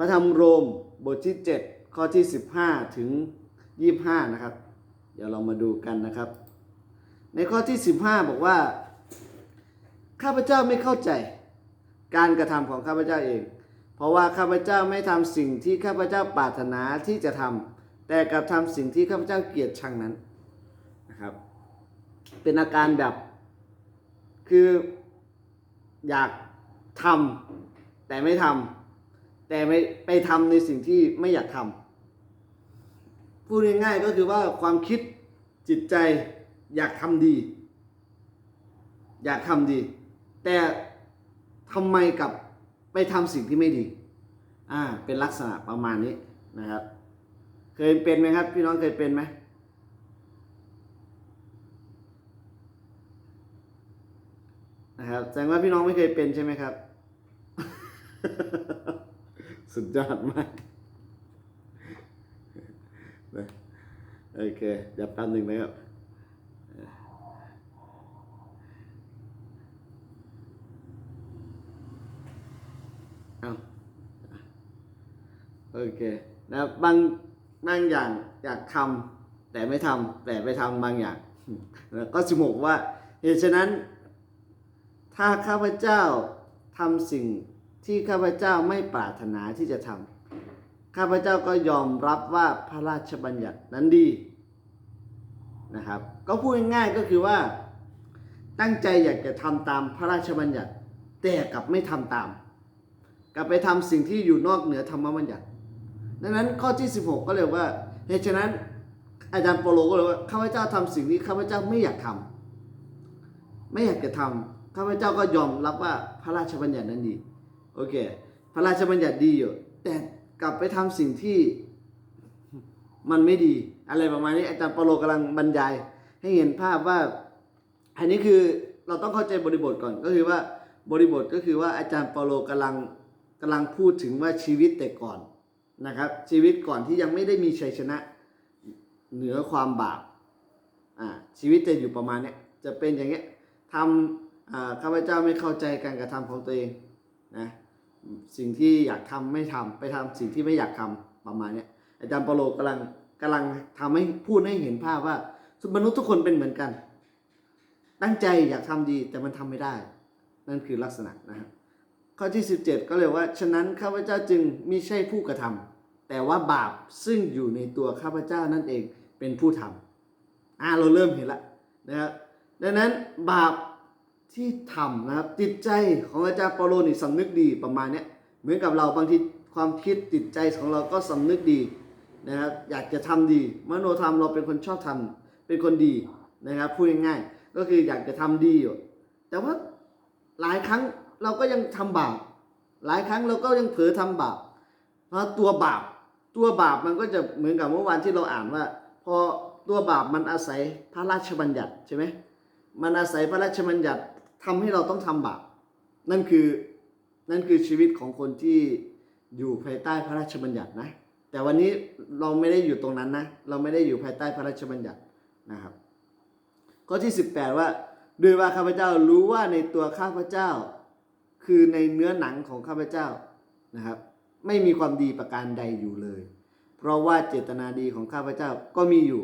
ระธรรมโรมบทที่ 7 ข้อที่ 15 ถึง 25 นะครับ เดี๋ยวเรามาดูกันนะครับ ในข้อที่ 15 บอกว่า ข้าพเจ้าไม่เข้าใจการกระทำของข้าพเจ้าเอง เพราะว่าข้าพเจ้าไม่ทำสิ่งที่ข้าพเจ้าปรารถนาที่จะทำแต่กลับทำสิ่งที่ข้าพเจ้าเกลียดชังนั้นนะครับ เป็นอาการแบบคืออยากทำแต่ไม่ทำ แต่ไม่ไปทำในสิ่งที่ไม่อยากทำพูดง่ายๆก็คือว่าความคิดจิตใจอยากทำดี อยากทำดี แต่ทำไมกับไปทำสิ่งที่ไม่ดีอ่าเป็นลักษณะประมาณนี้นะครับ เคยเป็นไหมครับ พี่น้องเคยเป็นไหมนะครับแสดงว่าพี่น้องไม่เคยเป็นใช่ไหมครับ สุดยอดมากนะโอเคเดี๋ยวแป๊บหนึ่งนะครับเอาโอเคนะบางบางอย่างอยากทำแต่ไม่ทำแต่ไปทำบางอย่างแล้วก็สิบอกว่าเหตุฉะนั้น ถ้าข้าพเจ้าทำสิ่ง ที่ข้าพเจ้าไม่ปรารถนาที่จะทำข้าพเจ้าก็ยอมรับว่าพระราชบัญญัตินั้นดีนะครับ ก็พูดง่ายๆก็คือว่า ตั้งใจอยากจะทำตามพระราชบัญญัติ แต่กลับไม่ทำตาม กลับไปทำสิ่งที่อยู่นอกเหนือธรรมบัญญัติ ดังนั้นข้อที่ 16 ก็เลยว่าเหตุฉะนั้นอาจารย์โปโลก็เลยว่าข้าพเจ้าทำสิ่งที่ข้าพเจ้าไม่อยากทำไม่อยากจะทำข้าพเจ้าก็ยอมรับว่าพระราชบัญญัตินั้นดี โอเค พระราชบัญญัติดีอยู่ แต่กลับไปทำสิ่งที่มันไม่ดี อะไรประมาณนี้อาจารย์เปาโลกำลังบรรยาย ให้เห็นภาพว่า อันนี้คือเราต้องเข้าใจบริบทก่อนก็คือว่าบริบทก็คือว่าอาจารย์เปาโลกำลังกำลังพูดถึงว่าชีวิตแต่ก่อนนะครับชีวิตก่อนที่ยังไม่ได้มีชัยชนะเหนือความบาปอ่าชีวิตจะอยู่ประมาณเนี้ยจะเป็นอย่างเงี้ยทำอ่าข้าพเจ้าไม่เข้าใจการกระทำของตัวเองนะ สิ่งที่อยากทำไม่ทำไปทำสิ่งที่ไม่อยากทำประมาณนี้อาจารย์ปโลกำลังกำลังทำให้พูดให้เห็นภาพว่ามนุษย์ทุกคนเป็นเหมือนกัน ตั้งใจอยากทำดีแต่มันทำไม่ได้ นั่นคือลักษณะนะครับข้อที่ 17 ก็เลยว่า ฉะนั้นข้าพเจ้าจึงมิใช่ผู้กระทำแต่ว่าบาปซึ่งอยู่ในตัวข้าพเจ้านั่นเองเป็นผู้ทำอ่าเราเริ่มเห็นละนะครับดังนั้นบาป ที่ทำนะครับจิตใจของอาจารย์เปาโลนี่สำนึกดีประมาณนี้เหมือนกับเราบางทีความคิดจิตใจของเราก็สำนึกดีนะครับอยากจะทำดีมโนธรรมเราเป็นคนชอบทำเป็นคนดีนะครับพูดง่ายๆก็คืออยากจะทำดีอยู่แต่ว่าหลายครั้งเราก็ยังทำบาปหลายครั้งเราก็ยังเผลอทำบาปเพราะตัวบาปตัวบาปมันก็จะเหมือนกับเมื่อวานที่เราอ่านว่า พอตัวบาปมันอาศัยพระราชบัญญัติใช่ไหมมันอาศัยพระราชบัญญัติ ทำให้เราต้องทำบาปนั่นคือนั่นคือชีวิตของคนที่อยู่ภายใต้พระราชบัญญัตินะ แต่วันนี้เราไม่ได้อยู่ตรงนั้นนะ เราไม่ได้อยู่ภายใต้พระราชบัญญัตินะครับ ข้อที่ 18 ว่าด้วยว่าข้าพเจ้ารู้ว่าในตัวข้าพเจ้า คือในเนื้อหนังของข้าพเจ้านะครับ ไม่มีความดีประการใดอยู่เลย เพราะว่าเจตนาดีของข้าพเจ้าก็มีอยู่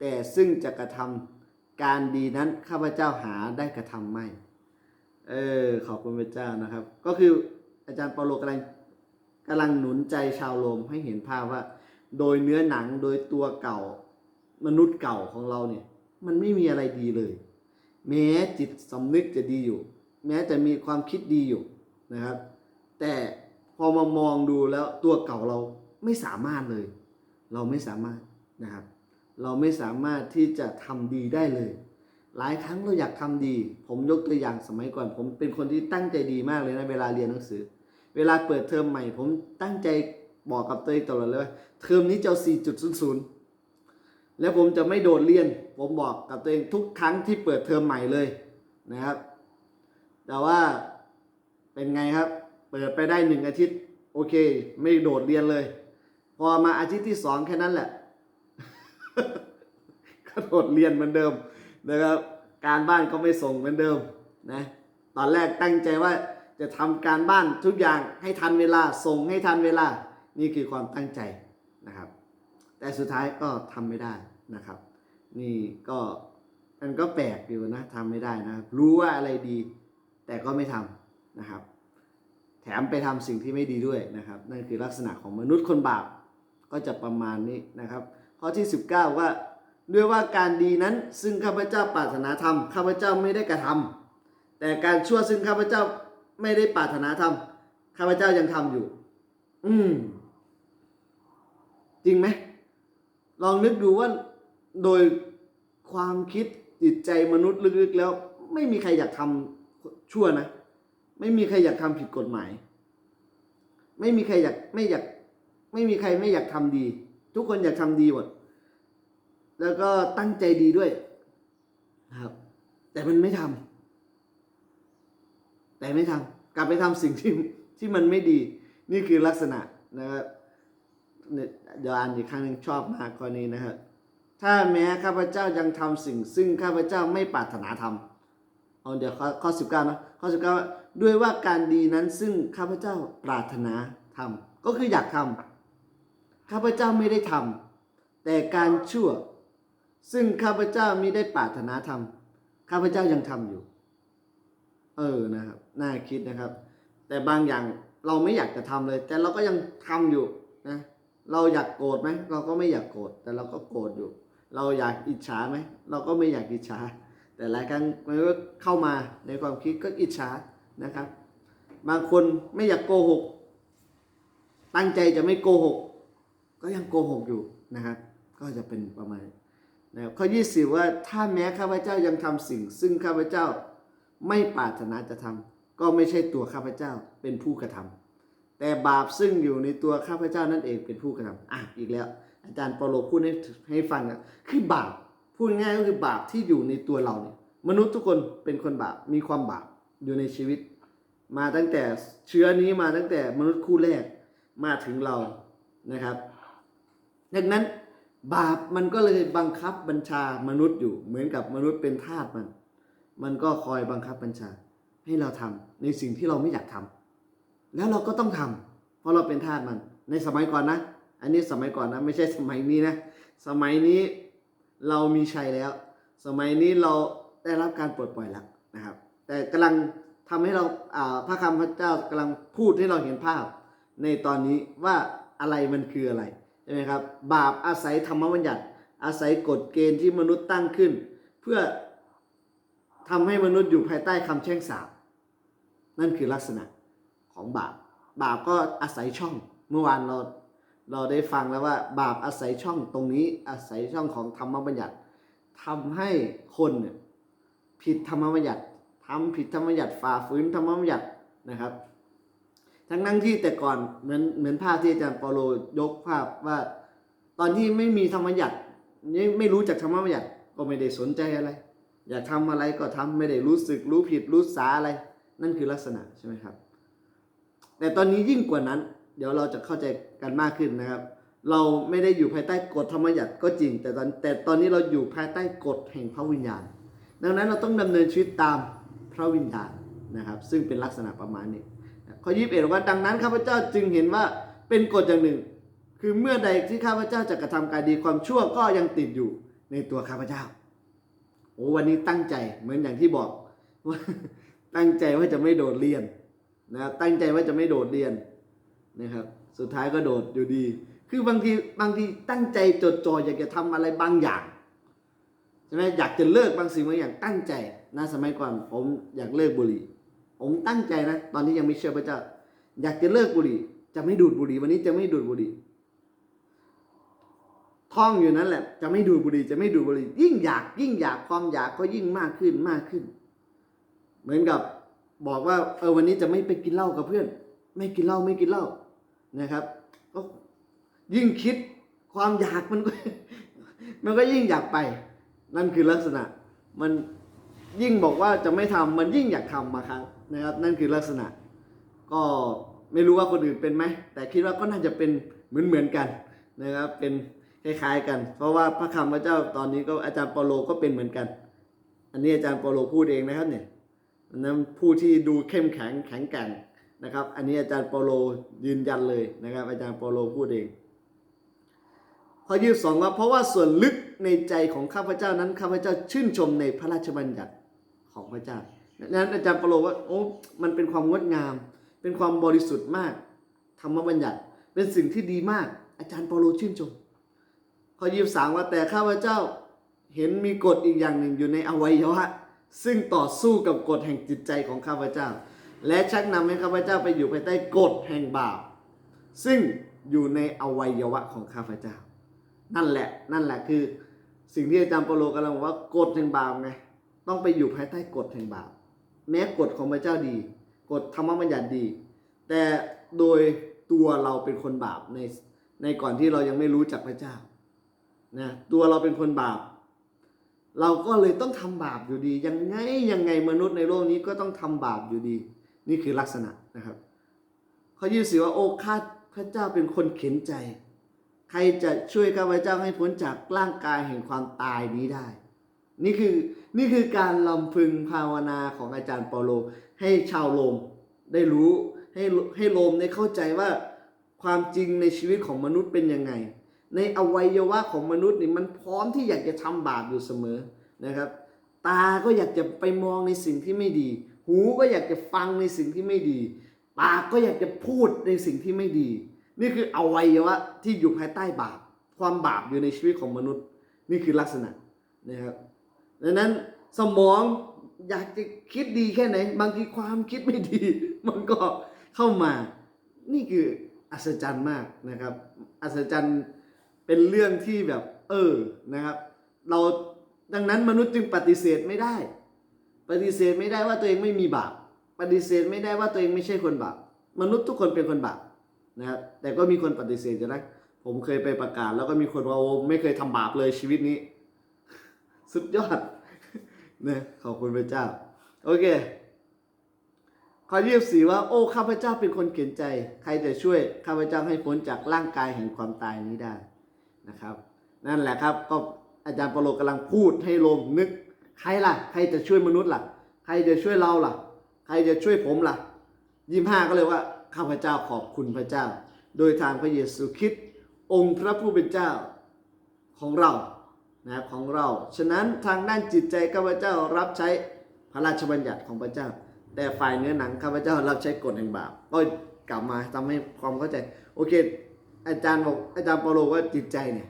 แต่ซึ่งจะกระทำการดีนั้นข้าพเจ้าหาได้กระทำไม่ เออ ขอบคุณพระเจ้านะครับ ก็คืออาจารย์เปาโลกำลังกำลังหนุนใจชาวโรมให้เห็นภาพว่า โดยเนื้อหนังโดยตัวเก่ามนุษย์เก่าของเราเนี่ย มันไม่มีอะไรดีเลย แม้จิตสำนึกจะดีอยู่ แม้จะมีความคิดดีอยู่นะครับ แต่พอมามองดูแล้วตัวเก่าเราไม่สามารถเลย เราไม่สามารถนะครับ เราไม่สามารถที่จะทำดีได้เลย หลายครั้งเราอยากทำดี ผมยกตัวอย่างสมัยก่อน ผมเป็นคนที่ตั้งใจดีมากเลยนะเวลาเรียนหนังสือ เวลาเปิดเทอมใหม่ ผมตั้งใจบอกกับตัวเองตลอดเลยว่าเทอมนี้จะ4.00 แล้วผมจะไม่โดดเรียน ผมบอกกับตัวเองทุกครั้งที่เปิดเทอมใหม่เลยนะครับ แต่ว่าเป็นไงครับ เปิดไปได้หนึ่งอาทิตย์ โอเค ไม่โดดเรียนเลย พอมาอาทิตย์ที่สองแค่นั้นแหละก็โดดเรียนเหมือนเดิม นะครับ การบ้านก็ไม่ส่งเหมือนเดิมนะตอนแรกตั้งใจว่าจะทำการบ้านทุกอย่างให้ทันเวลาส่งให้ทันเวลานี่คือความตั้งใจนะครับ แต่สุดท้ายก็ทำไม่ได้นะครับ นี่ก็มันก็แปลกอยู่นะทำไม่ได้นะร,รู้ว่าอะไรดี แต่ก็ไม่ทำนะครับ แถมไปทำสิ่งที่ไม่ดีด้วยนะครับ นั่นคือลักษณะของมนุษย์คนบาปก็จะประมาณนี้นะครับ ข้อที่ 19 ว่า ด้วยว่าการดีนั้นซึ่งข้าพเจ้าปรารถนาทำข้าพเจ้าไม่ได้กระทำแต่การชั่วซึ่งข้าพเจ้าไม่ได้ปรารถนาทำข้าพเจ้ายังทำอยู่ อืม จริงไหมลองนึกดูว่าโดยความคิดจิตใจมนุษย์ลึกๆแล้ว ไม่มีใครอยากทำชั่วนะ ไม่มีใครอยากทำผิดกฎหมาย ไม่มีใครอยากไม่อยาก ไม่มีใครไม่อยากทำดี ทุกคนอยากทำดีหมด แล้วก็ตั้งใจดีด้วยนะครับ แต่มันไม่ทำแต่ไม่ทำกลับไปทำสิ่งที่ที่มันไม่ดี นี่คือลักษณะนะครับเดี๋ยวอ่านอีกครั้งหนึ่งชอบมากกรณีนะครับถ้าแม้ข้าพเจ้ายังทำสิ่ง ซึ่งข้าพเจ้าไม่ปรารถนาทำเอาเดี๋ยวข้อข้อสิบเก้านะข้อสิบเก้าด้วยว่าการดีนั้นซึ่งข้าพเจ้าปรารถนาทำก็คืออยากทำข้าพเจ้าไม่ได้ทำแต่การชั่ว ซึ่งข้าพเจ้ามิได้ปรารถนาทำข้าพเจ้ายังทำอยู่ เออนะครับ น่าคิดนะครับ แต่บางอย่างเราไม่อยากจะทำเลย แต่เราก็ยังทำอยู่นะเราอยากโกรธไหมเราก็ไม่อยากโกรธแต่เราก็โกรธอยู่ เราอยากอิจฉาไหมเราก็ไม่อยากอิจฉา แต่หลายครั้งมันก็เข้ามาในความคิดก็อิจฉานะครับ บางคนไม่อยากโกหก ตั้งใจจะไม่โกหก ก็ยังโกหกอยู่นะครับ ก็จะเป็นประมาณ นะครับข้อ 20 ว่าถ้าแม้ข้าพเจ้ายังทำสิ่ง ซึ่งข้าพเจ้าไม่ปรารถนาจะทำก็ไม่ใช่ตัวข้าพเจ้าเป็นผู้กระทำแต่บาปซึ่งอยู่ในตัวข้าพเจ้านั่นเองเป็นผู้กระทำอะอีกแล้ว อาจารย์เปโลพูดให้ให้ฟังนะคือบาปพูดง่ายก็คือบาปที่อยู่ในตัวเราเนี่ยมนุษย์ทุกคนเป็นคนบาปมีความบาปอยู่ในชีวิต มาตั้งแต่เชื้อนี้มาตั้งแต่มนุษย์คู่แรกมาถึงเรานะครับ ดังนั้น บาปมันก็เลยบังคับบัญชามนุษย์อยู่ เหมือนกับมนุษย์เป็นทาสมัน มันก็คอยบังคับบัญชา ให้เราทำในสิ่งที่เราไม่อยากทำแล้วเราก็ต้องทำเพราะเราเป็นทาสมัน ในสมัยก่อนนะ อันนี้สมัยก่อนนะ ไม่ใช่สมัยนี้นะ สมัยนี้เรามีชัยแล้ว สมัยนี้เราได้รับการปลดปล่อยแล้วนะครับ แต่กำลังทำให้เราพระคำพระเจ้ากำลังพูดให้เราเห็นภาพ ในตอนนี้ว่าอะไรมันคืออะไร ช่ไหมครับบาปอาศัยธรรมบัญญัติ อาศัยกฎเกณฑ์ที่มนุษย์ตั้งขึ้น เพื่อทำให้มนุษย์อยู่ภายใต้คำแช่งสาปนั่นคือลักษณะของบาป บาปก็อาศัยช่องเมื่อวานเราเราได้ฟังแล้วว่า บาปอาศัยช่องตรงนี้อาศัยช่องของธรรมบัญญัติทำให้คนผิดธรรมบัญญัติทำผิดธรรมบัญญัติฝ่าฝืนธรรมบัญญัตินะครับ ทั้งนั้นที่แต่ก่อนเหมือนเหมือนภาพที่อาจารย์เปาโลยกภาพว่า ตอนที่ไม่มีธรรมบัญญัติไม่ไม่รู้จักธรรมบัญญัติก็ไม่ได้สนใจอะไร อยากทำอะไรก็ทำไม่ได้รู้สึกรู้ผิดรู้สาอะไร นั่นคือลักษณะใช่ไหมครับ แต่ตอนนี้ยิ่งกว่านั้น เดี๋ยวเราจะเข้าใจกันมากขึ้นนะครับ เราไม่ได้อยู่ภายใต้กฎธรรมบัญญัติก็จริง แต่ตอนแต่ตอนนี้เราอยู่ภายใต้กฎแห่งพระวิญญาณ ดังนั้นเราต้องดำเนินชีวิตตามพระวิญญาณนะครับ ซึ่งเป็นลักษณะประมาณนี้ ข้อยี่สิบเอ็ดว่าดังนั้นข้าพเจ้าจึงเห็นว่าเป็นกฎอย่างหนึ่ง คือเมื่อใดที่ข้าพเจ้าจะกระทำการดีความชั่วก็ยังติดอยู่ในตัวข้าพเจ้า โอ้วันนี้ตั้งใจเหมือนอย่างที่บอกว่าตั้งใจว่าจะไม่โดดเรียนนะครับตั้งใจว่าจะไม่โดดเรียนนะครับ สุดท้ายก็โดดอยู่ดี คือบางทีบางทีตั้งใจจดจ่ออยากจะทำอะไรบางอย่างใช่ไหมอยากจะเลิกบางสิ่งบางอย่างตั้งใจนะสมัยก่อนผมอยากเลิกบุหรี่ ผมตั้งใจนะ ตอนที่ยังไม่เชื่อพระเจ้า อยากจะเลิกบุหรี่ จะไม่ดูดบุหรี่ วันนี้จะไม่ดูดบุหรี่ ท่องอยู่นั่นแหละ จะไม่ดูดบุหรี่ จะไม่ดูดบุหรี่ ยิ่งอยาก ยิ่งอยากความอยากก็ยิ่งมากขึ้นมากขึ้น เหมือนกับบอกว่าเออวันนี้จะไม่ไปกินเหล้ากับเพื่อน ไม่กินเหล้าไม่กินเหล้านะครับก็ยิ่งคิดความอยากมันก็มันก็ยิ่งอยากไป นั่นคือลักษณะมัน ยิ่งบอกว่าจะไม่ทำมันยิ่งอยากทำมาครั้งนะครับ นั่นคือลักษณะ ก็ไม่รู้ว่าคนอื่นเป็นไหมแต่คิดว่าก็น่าจะเป็นเหมือนเหมือนกันนะครับเป็นคล้ายๆกัน เพราะว่าพระคำพระเจ้าตอนนี้ก็อาจารย์เปาโลก็เป็นเหมือนกัน อันนี้อาจารย์เปาโลพูดเองนะครับเนี่ยนั้นผู้ที่ดูเข้มแข็งแข็งแกร่งนะครับ อันนี้อาจารย์เปาโลยืนยันเลยนะครับ อาจารย์เปาโลพูดเองข้อยี่สองว่าเพราะว่าส่วนลึกในใจของข้าพเจ้านั้นข้าพเจ้าชื่นชมในพระราชบัญญัติ ของพระเจ้านั้นอาจารย์เปาโลว่าโอ้มันเป็นความงดงาม เป็นความบริสุทธิ์มาก ธรรมบัญญัติ เป็นสิ่งที่ดีมาก อาจารย์เปาโลชื่นชมข้อยี่สามว่าแต่ข้าพเจ้าเห็นมีกฎอีกอย่างหนึ่งอยู่ในอวัยวะซึ่งต่อสู้กับกฎแห่งจิตใจของข้าพเจ้า และชักนำให้ข้าพเจ้าไปอยู่ภายใต้กฎแห่งบาปซึ่งอยู่ในอวัยวะของข้าพเจ้า นั่นแหละนั่นแหละคือ สิ่งที่อาจารย์เปาโลกำลังบอกว่ากฎแห่งบาปไง ต้องไปอยู่ภายใต้กฎแห่งบาป แม้กฎของพระเจ้าดี กฎธรรมบัญญัติดี แต่โดยตัวเราเป็นคนบาปในในก่อนที่เรายังไม่รู้จักพระเจ้านะตัวเราเป็นคนบาป เราก็เลยต้องทำบาปอยู่ดี ยังไงยังไงมนุษย์ในโลกนี้ก็ต้องทำบาปอยู่ดี นี่คือลักษณะนะครับข้อยี่สิบว่าโอ้ข้าพระเจ้าเป็นคนเข็นใจ ใครจะช่วยข้าพเจ้าให้พ้นจากร่างกายแห่งความตายนี้ได้ นี่คือนี่คือการลำพึงภาวนาของอาจารย์เปาโล ให้ชาวโรมได้รู้ให้ให้โรมได้เข้าใจว่าความจริงในชีวิตของมนุษย์เป็นยังไง ในอวัยวะของมนุษย์นี่มันพร้อมที่อยากจะทำบาปอยู่เสมอนะครับ ตาก็อยากจะไปมองในสิ่งที่ไม่ดี หูก็อยากจะฟังในสิ่งที่ไม่ดี ปากก็อยากจะพูดในสิ่งที่ไม่ดี นี่คืออวัยวะที่อยู่ภายใต้บาป ความบาปอยู่ในชีวิตของมนุษย์ นี่คือลักษณะนะครับ ดังนั้นสมองอยากจะคิดดีแค่ไหน บางทีความคิดไม่ดี มันก็เข้ามา นี่คืออัศจรรย์มากนะครับ อัศจรรย์เป็นเรื่องที่แบบ เออนะครับ เราดังนั้นมนุษย์จึงปฏิเสธไม่ได้ ปฏิเสธไม่ได้ว่าตัวเองไม่มีบาปปฏิเสธไม่ได้ว่าตัวเองไม่ใช่คนบาปมนุษย์ทุกคนเป็นคนบาปนะครับแต่ก็มีคนปฏิเสธอยู่นะผมเคยไปประกาศ แล้วก็มีคนว่าโอ้ไม่เคยทำบาปเลยชีวิตนี้ สุดยอดนะขอบคุณพระเจ้า โอเคข้อยี่สิบสี่ว่าโอ้ข้าพเจ้าเป็นคนเขียนใจ ใครจะช่วยข้าพเจ้าให้พ้นจากร่างกายแห่งความตายนี้ได้นะครับ นั่นแหละครับก็อาจารย์เปโลกำลังพูดให้โลมนึก ใครล่ะ ใครจะช่วยมนุษย์ล่ะ ใครจะช่วยเราล่ะ ใครจะช่วยผมล่ะยี่ห้าก็เลยว่าข้าพเจ้าขอบคุณพระเจ้า โดยทางพระเยซูคริสต์องค์พระผู้เป็นเจ้าของเรา นะของเรา ฉะนั้นทางด้านจิตใจข้าพเจ้ารับใช้พระราชบัญญัติของพระเจ้า แต่ฝ่ายเนื้อหนังข้าพเจ้ารับใช้กฎแห่งบาปก็กลับมาทำให้ความเข้าใจ โอเค อาจารย์บอกอาจารย์เปาโลว่าจิตใจเนี่ย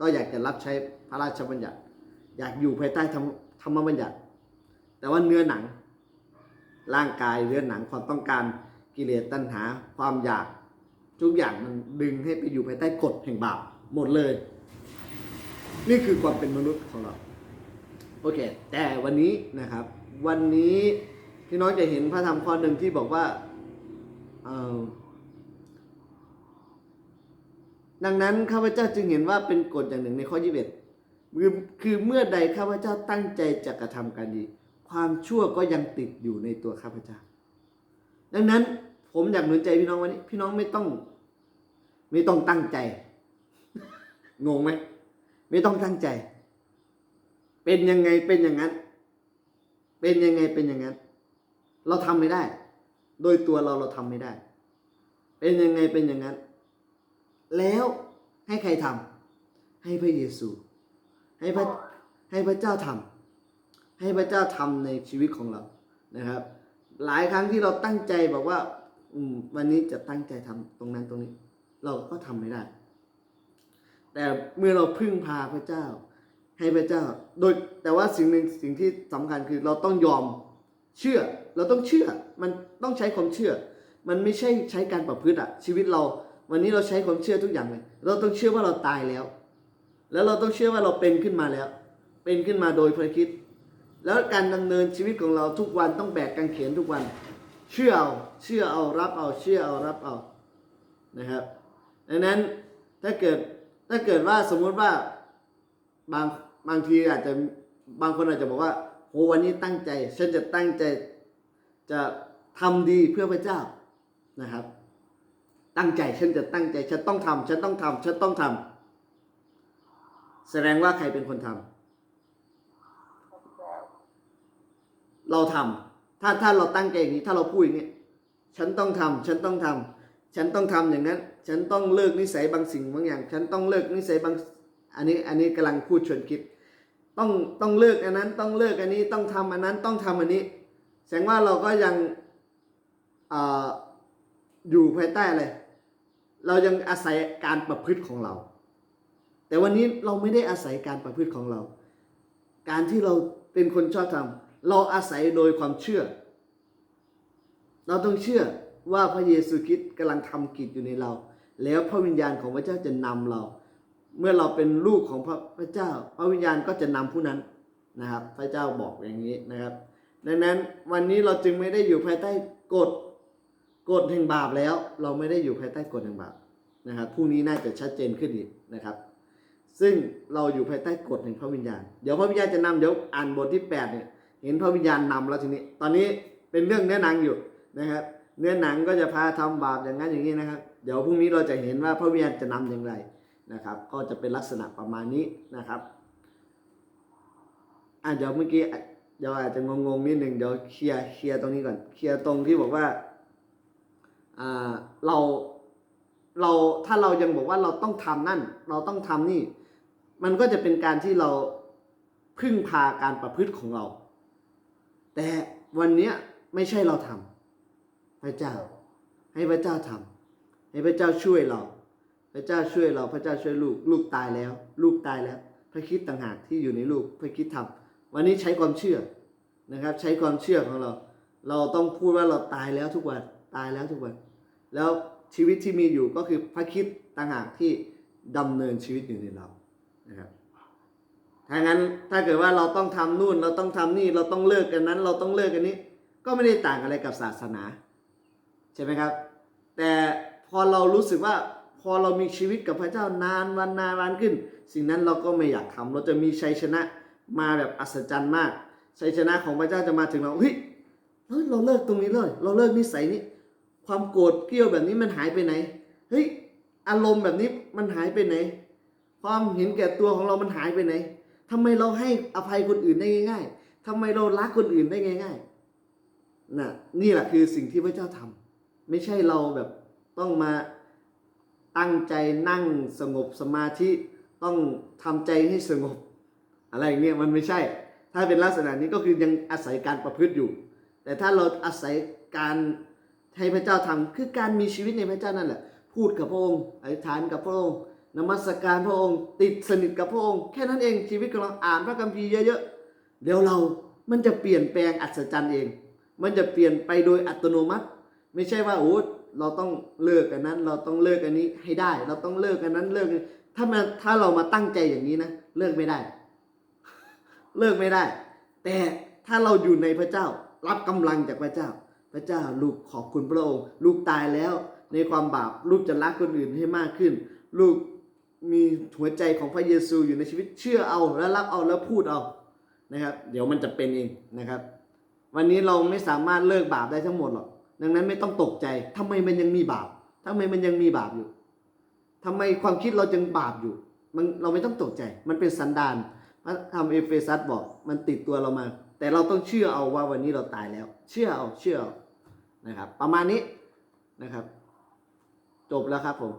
ก็อยากจะรับใช้พระราชบัญญัติ อยากอยู่ภายใต้ธรรมธรรมบัญญัติ แต่ว่าเนื้อหนัง ร่างกายเนื้อหนังความต้องการกิเลสตัณหา ความอยากทุกอย่างมันดึงให้ไปอยู่ภายใต้กฎแห่งบาปหมดเลย นี่คือความเป็นมนุษย์ของเรา โอเค แต่วันนี้นะครับ วันนี้พี่น้องจะเห็นพระธรรมข้อหนึ่งที่บอกว่าดังนั้นข้าพเจ้าจึงเห็นว่าเป็นกฎอย่างหนึ่งในข้อยี่สิบคือคือเมื่อใดข้าพเจ้าตั้งใจจะกระทำการดี ความชั่วก็ยังติดอยู่ในตัวข้าพเจ้า ดังนั้นผมอยากหนุนใจพี่น้องวันนี้ พี่น้องไม่ต้อง ไม่ต้องตั้งใจ งงไหม ไม่ต้องตั้งใจ เป็นยังไงเป็นอย่างนั้น เป็นยังไงเป็นอย่างนั้น เราทำไม่ได้ โดยตัวเราเราทำไม่ได้ เป็นยังไงเป็นอย่างนั้น แล้วให้ใครทำให้พระเยซู ให้พระให้พระเจ้าทำให้พระเจ้าทำในชีวิตของเรานะครับ หลายครั้งที่เราตั้งใจบอกว่าอืมวันนี้จะตั้งใจทำตรงนั้นตรงนี้ เราก็ทำไม่ได้ แต่เมื่อเราพึ่งพาพระเจ้า ให้พระเจ้า โดยแต่ว่าสิ่งหนึ่งสิ่งที่สำคัญคือเราต้องยอมเชื่อ เราต้องเชื่อ มันต้องใช้ความเชื่อ มันไม่ใช่ใช้การประพฤติอะชีวิตเราวันนี้เราใช้ความเชื่อทุกอย่างเลย เราต้องเชื่อว่าเราตายแล้ว แล้วเราต้องเชื่อว่าเราเป็นขึ้นมาแล้ว เป็นขึ้นมาโดยพระคิด แล้วการดำเนินชีวิตของเราทุกวันต้องแบกกางเขนทุกวัน เชื่อเอา เชื่อเอา รับเอา เชื่อเอา รับเอา นะครับ ดังนั้นถ้าเกิด ถ้าเกิดว่าสมมุติว่าบางบางทีอาจจะบางคนอาจจะบอกว่าโหวันนี้ตั้งใจฉันจะตั้งใจจะทำดีเพื่อพระเจ้านะครับ ตั้งใจฉันจะตั้งใจฉันต้องทำฉันต้องทำฉันต้องทำแสดงว่าใครเป็นคนทำเราทำถ้าถ้าเราตั้งใจอย่างนี้ ถ้าเราพูดอย่างนี้ฉันต้องทำฉันต้องทำฉันต้องทำอย่างนั้น ฉันต้องเลิกนิสัยบางสิ่งบางอย่าง ฉันต้องเลิกนิสัยบางอันนี้อันนี้กำลังพูดชวนคิด ต้องต้องเลิกอันนั้นต้องเลิกอันนี้ต้องทำอันนั้นต้องทำอันนี้ แสดงว่าเราก็ยังอออยู่ภายใต้อะไรเรายังอาศัยการประพฤติของเรา แต่วันนี้เราไม่ได้อาศัยการประพฤติของเรา การที่เราเป็นคนชอบทำเราอาศัยโดยความเชื่อ เราต้องเชื่อว่าพระเยซูคริสต์กำลังทำกิจอยู่ในเรา แล้วพระวิญญาณของพระเจ้าจะนำเรา เมื่อเราเป็นลูกของพระพระเจ้า พระวิญญาณก็จะนำผู้นั้นนะครับ พระเจ้าบอกอย่างนี้นะครับ ดังนั้นวันนี้เราจึงไม่ได้อยู่ภายใต้กฎกฎแห่งบาปแล้ว เราไม่ได้อยู่ภายใต้กฎแห่งบาปนะครับพรุ่งนี้น่าจะชัดเจนขึ้นอีกนะครับ ซึ่งเราอยู่ภายใต้กฎแห่งพระวิญญาณ เดี๋ยวพระวิญญาณจะนำเดี๋ยวอ่านบทที่8เนี่ยเห็นพระวิญญาณนำแล้วทีนี้ ตอนนี้เป็นเรื่องเนื้อหนังอยู่นะครับ เนื้อหนังก็จะพาทำบาปอย่างนั้นอย่างนี้นะครับ เดี๋ยวพรุ่งนี้เราจะเห็นว่าพระวิญญาณจะนำอย่างไรนะครับ ก็จะเป็นลักษณะประมาณนี้นะครับอะเดี๋ยวเมื่อกี้เดี๋ยวอาจจะงงๆนิดหนึ่งเดี๋ยวเคลียร์เคลียร์ตรงนี้ก่อนเคลียร์ตรงที่บอกว่าอ่าเราเราถ้าเรายังบอกว่าเราต้องทำนั่น เราต้องทำนี่ มันก็จะเป็นการที่เราพึ่งพาการประพฤติของเรา แต่วันเนี้ยไม่ใช่เราทำพระเจ้า ให้พระเจ้าทำ ให้พระเจ้าช่วยเรา พระเจ้าช่วยเรา พระเจ้าช่วยลูก ลูกตายแล้ว ลูกตายแล้ว พระคิดต่างหากที่อยู่ในลูก พระคิดทำวันนี้ใช้ความเชื่อนะครับ ใช้ความเชื่อของเรา เราต้องพูดว่าเราตายแล้วทุกวัน ตายแล้วทุกวัน แล้วชีวิตที่มีอยู่ก็คือพระคิดต่างหากที่ดำเนินชีวิตอยู่ในเรา นะครับถ้างั้นถ้าเกิดว่าเราต้องทำนู่น เราต้องทำนี่ เราต้องเลิกกันนั้น เราต้องเลิกกันนี้ ก็ไม่ได้ต่างอะไรกับศาสนา ใช่ไหมครับ แต่ พอเรารู้สึกว่าพอเรามีชีวิตกับพระเจ้านานวันนานวันขึ้น สิ่งนั้นเราก็ไม่อยากทำเราจะมีชัยชนะมาแบบอัศจรรย์มาก ชัยชนะของพระเจ้าจะมาถึงเราเฮ้ยเฮ้ยเราเลิกตรงนี้เลย เราเลิกนิสัยนี้ ความโกรธเกรี้ยวแบบนี้มันหายไปไหนเฮ้ยอารมณ์แบบนี้มันหายไปไหน ความเห็นแก่ตัวของเรามันหายไปไหนทำไมเราให้อภัยคนอื่นได้ง่าย ๆทำไมเรารักคนอื่นได้ง่ายๆน่ะนี่แหละคือสิ่งที่พระเจ้าทำไม่ใช่เราแบบ ต้องมาตั้งใจนั่งสงบสมาธิต้องทำใจให้สงบ อะไรเงี้ยมันไม่ใช่ ถ้าเป็นลักษณะนี้ก็คือยังอาศัยการประพฤติอยู่ แต่ถ้าเราอาศัยการให้พระเจ้าทำคือการมีชีวิตในพระเจ้านั่นแหละ พูดกับพระองค์อธิษฐานกับพระองค์นมัสการพระองค์ ติดสนิทกับพระองค์ แค่นั้นเองชีวิตของเราอ่านพระคัมภีร์เยอะๆเดี๋ยวเรามันจะเปลี่ยนแปลงอัศจรรย์เอง มันจะเปลี่ยนไปโดยอัตโนมัติ ไม่ใช่ว่าโอ้ เราต้องเลิกอันนั้น เราต้องเลิกอันนี้ให้ได้ เราต้องเลิกอันนั้นเลิกถ้ามาถ้าเรามาตั้งใจอย่างนี้นะเลิกไม่ได้ เลิกไม่ได้ แต่ถ้าเราอยู่ในพระเจ้า รับกำลังจากพระเจ้า พระเจ้าลูกขอบคุณพระองค์ ลูกตายแล้ว ในความบาปลูกจะรักคนอื่นให้มากขึ้น ลูกมีหัวใจของพระเยซูอยู่ในชีวิตเชื่อเอาแล้วรับเอาแล้วพูดเอานะครับ เดี๋ยวมันจะเป็นเองนะครับ วันนี้เราไม่สามารถเลิกบาปได้ทั้งหมดหรอก ดังนั้นไม่ต้องตกใจทำไมมันยังมีบาปทำไมมันยังมีบาปอยู่ทำไมความคิดเราจึงบาปอยู่ มันเราไม่ต้องตกใจ มันเป็นสันดานพระธรรมเอเฟซัสบอก มันติดตัวเรามา แต่เราต้องเชื่อเอาว่าวันนี้เราตายแล้ว เชื่อเอาเชื่อเอานะครับ ประมาณนี้นะครับ จบแล้วครับผม